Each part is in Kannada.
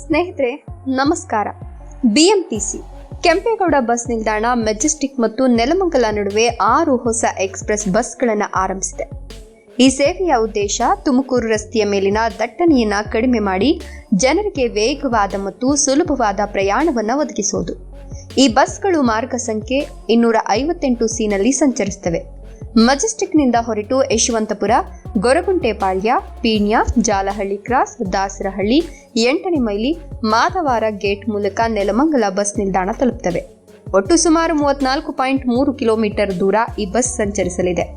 ಸ್ನೇಹಿತರೆ, ನಮಸ್ಕಾರ. ಬಿಎಂಟಿಸಿ, ಕೆಂಪೇಗೌಡ ಬಸ್ ನಿಲ್ದಾಣ, ಮೆಜೆಸ್ಟಿಕ್ ಮತ್ತು ನೆಲಮಂಗಲ ನಡುವೆ ಆರು ಹೊಸ ಎಕ್ಸ್ಪ್ರೆಸ್ ಬಸ್ಗಳನ್ನು ಆರಂಭಿಸಿದೆ. ಈ ಸೇವೆಯ ಉದ್ದೇಶ ತುಮಕೂರು ರಸ್ತೆಯ ಮೇಲಿನ ದಟ್ಟಣೆಯನ್ನು ಕಡಿಮೆ ಮಾಡಿ ಜನರಿಗೆ ವೇಗವಾದ ಮತ್ತು ಸುಲಭವಾದ ಪ್ರಯಾಣವನ್ನು ಒದಗಿಸುವುದು ಈ ಬಸ್ಗಳು ಮಾರ್ಗ ಸಂಖ್ಯೆ ಇನ್ನೂರ ಐವತ್ತೆಂಟು ಸಿನಲ್ಲಿ ಸಂಚರಿಸುತ್ತವೆ. ಮಜೆಸ್ಟಿಕ್ನಿಂದ ಹೊರಟು ಯಶವಂತಪುರ ಗೊರಗುಂಟೆಪಾಳ್ಯ ಪೀಣ್ಯ, ಜಾಲಹಳ್ಳಿ ಕ್ರಾಸ್, ದಾಸರಹಳ್ಳಿ, ಎಂಟನೇ ಮೈಲಿ, ಮಾಧವಾರ ಗೇಟ್ ಮೂಲಕ ನೆಲಮಂಗಲ ಬಸ್ ನಿಲ್ದಾಣ ತಲುಪ್ತವೆ. ಒಟ್ಟು ಸುಮಾರು ಮೂವತ್ನಾಲ್ಕು ಪಾಯಿಂಟ್ ಮೂರು ಕಿಲೋಮೀಟರ್ ದೂರ ಈ ಬಸ್ ಸಂಚರಿಸಲಿದೆ.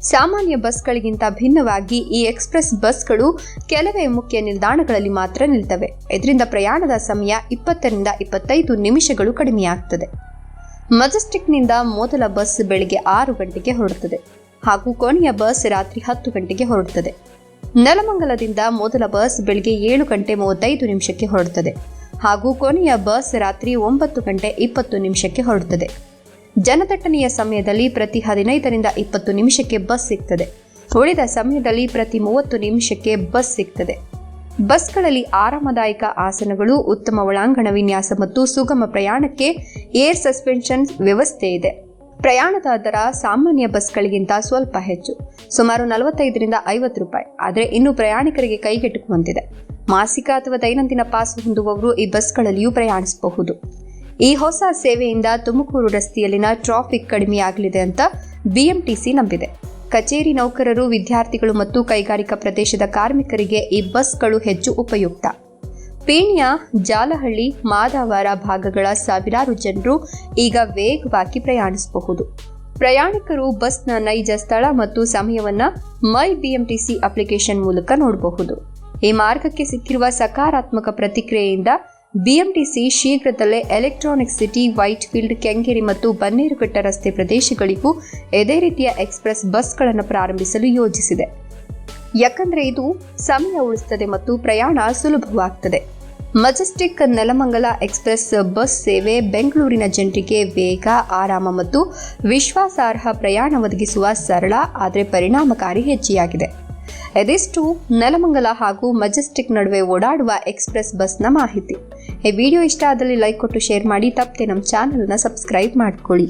ಸಾಮಾನ್ಯ ಬಸ್ಗಳಿಗಿಂತ ಭಿನ್ನವಾಗಿ ಈ ಎಕ್ಸ್ಪ್ರೆಸ್ ಬಸ್ಗಳು ಕೆಲವೇ ಮುಖ್ಯ ನಿಲ್ದಾಣಗಳಲ್ಲಿ ಮಾತ್ರ ನಿಲ್ತವೆ. ಇದರಿಂದ ಪ್ರಯಾಣದ ಸಮಯ ಇಪ್ಪತ್ತರಿಂದ ಇಪ್ಪತ್ತೈದು ನಿಮಿಷಗಳು ಕಡಿಮೆಯಾಗ್ತದೆ. ಮಜೆಸ್ಟಿಕ್ನಿಂದ ಮೊದಲ ಬಸ್ ಬೆಳಿಗ್ಗೆ ಆರು ಗಂಟೆಗೆ ಹೊರಡುತ್ತದೆ ಹಾಗೂ ಕೊನೆಯ ಬಸ್ ರಾತ್ರಿ ಹತ್ತು ಗಂಟೆಗೆ ಹೊರಡುತ್ತದೆ. ನೆಲಮಂಗಲದಿಂದ ಮೊದಲ ಬಸ್ ಬೆಳಿಗ್ಗೆ ಏಳು ಗಂಟೆ ಮೂವತ್ತೈದು ನಿಮಿಷಕ್ಕೆ ಹೊರಡುತ್ತದೆ ಹಾಗೂ ಕೊನೆಯ ಬಸ್ ರಾತ್ರಿ ಒಂಬತ್ತು ಗಂಟೆ ಇಪ್ಪತ್ತು ನಿಮಿಷಕ್ಕೆ ಹೊರಡುತ್ತದೆ. ಜನದಟ್ಟಣೆಯ ಸಮಯದಲ್ಲಿ ಪ್ರತಿ ಹದಿನೈದರಿಂದ ಇಪ್ಪತ್ತು ನಿಮಿಷಕ್ಕೆ ಬಸ್ ಸಿಗ್ತದೆ. ಉಳಿದ ಸಮಯದಲ್ಲಿ ಪ್ರತಿ ಮೂವತ್ತು ನಿಮಿಷಕ್ಕೆ ಬಸ್ ಸಿಗ್ತದೆ. ಬಸ್ಗಳಲ್ಲಿ ಆರಾಮದಾಯಕ ಆಸನಗಳು, ಉತ್ತಮ ಒಳಾಂಗಣ ವಿನ್ಯಾಸ ಮತ್ತು ಸುಗಮ ಪ್ರಯಾಣಕ್ಕೆ ಏರ್ ಸಸ್ಪೆನ್ಷನ್ ವ್ಯವಸ್ಥೆ ಇದೆ. ಪ್ರಯಾಣದ ದರ ಸಾಮಾನ್ಯ ಬಸ್ಗಳಿಗಿಂತ ಸ್ವಲ್ಪ ಹೆಚ್ಚು, ಸುಮಾರು ನಲವತ್ತೈದರಿಂದ ಐವತ್ತು ರೂಪಾಯಿ. ಆದರೆ ಇನ್ನು ಪ್ರಯಾಣಿಕರಿಗೆ ಕೈಗೆಟುಕುವಂತಿದೆ. ಮಾಸಿಕ ಅಥವಾ ದೈನಂದಿನ ಪಾಸ್ ಹೊಂದುವವರು ಈ ಬಸ್ಗಳಲ್ಲಿಯೂ ಪ್ರಯಾಣಿಸಬಹುದು. ಈ ಹೊಸ ಸೇವೆಯಿಂದ ತುಮಕೂರು ರಸ್ತೆಯಲ್ಲಿನ ಟ್ರಾಫಿಕ್ ಕಡಿಮೆಯಾಗಲಿದೆ ಅಂತ ಬಿಎಂಟಿಸಿ ನಂಬಿದೆ. ಕಚೇರಿ ನೌಕರರು, ವಿದ್ಯಾರ್ಥಿಗಳು ಮತ್ತು ಕೈಗಾರಿಕಾ ಪ್ರದೇಶದ ಕಾರ್ಮಿಕರಿಗೆ ಈ ಬಸ್ಗಳು ಹೆಚ್ಚು ಉಪಯುಕ್ತ. ಪೇಣ್ಯ, ಜಾಲಹಳ್ಳಿ, ಮಾದವಾರ ಭಾಗಗಳ ಸಾವಿರಾರು ಜನರು ಈಗ ವೇಗವಾಗಿ ಪ್ರಯಾಣಿಸಬಹುದು. ಪ್ರಯಾಣಿಕರು ಬಸ್ನ ನೈಜ ಸ್ಥಳ ಮತ್ತು ಸಮಯವನ್ನ ಮೈ ಬಿಎಂಟಿಸಿ ಅಪ್ಲಿಕೇಶನ್ ಮೂಲಕ ನೋಡಬಹುದು. ಈ ಮಾರ್ಗಕ್ಕೆ ಸಿಕ್ಕಿರುವ ಸಕಾರಾತ್ಮಕ ಪ್ರತಿಕ್ರಿಯೆಯಿಂದ ಬಿಎಂಟಿಸಿ ಶೀಘ್ರದಲ್ಲೇ electronic city white field Kengeri ಮತ್ತು ಬನ್ನೇರುಘಟ್ಟ ರಸ್ತೆ ಪ್ರದೇಶಗಳಿಗೂ ಇದೇ ರೀತಿಯ ಎಕ್ಸ್ಪ್ರೆಸ್ ಬಸ್ಗಳನ್ನು ಪ್ರಾರಂಭಿಸಲು ಯೋಜಿಸಿದೆ. ಯಾಕಂದ್ರೆ ಇದು ಸಮಯ ಉಳಿಸುತ್ತದೆ ಮತ್ತು ಪ್ರಯಾಣ ಸುಲಭವಾಗ್ತದೆ. ಮಜೆಸ್ಟಿಕ್ ನೆಲಮಂಗಲ ಎಕ್ಸ್ಪ್ರೆಸ್ ಬಸ್ ಸೇವೆ ಬೆಂಗಳೂರಿನ ಜನರಿಗೆ ವೇಗ, ಆರಾಮ ಮತ್ತು ವಿಶ್ವಾಸಾರ್ಹ ಪ್ರಯಾಣ ಒದಗಿಸುವ ಸರಳ, ಆದರೆ ಪರಿಣಾಮಕಾರಿ ಹೆಜ್ಜೆಯಾಗಿದೆ. ಇದಿಷ್ಟು ನೆಲಮಂಗಲ ಹಾಗೂ ಮಜೆಸ್ಟಿಕ್ ನಡುವೆ ಓಡಾಡುವ ಎಕ್ಸ್ಪ್ರೆಸ್ ಬಸ್ನ ಮಾಹಿತಿ. ಈ ವಿಡಿಯೋ ಇಷ್ಟ ಆದಲ್ಲಿ ಲೈಕ್ ಕೊಟ್ಟು ಶೇರ್ ಮಾಡಿ, ತಪ್ಪದೆ ನಮ್ಮ ಚಾನಲ್ನ ಸಬ್ಸ್ಕ್ರೈಬ್ ಮಾಡ್ಕೊಳ್ಳಿ.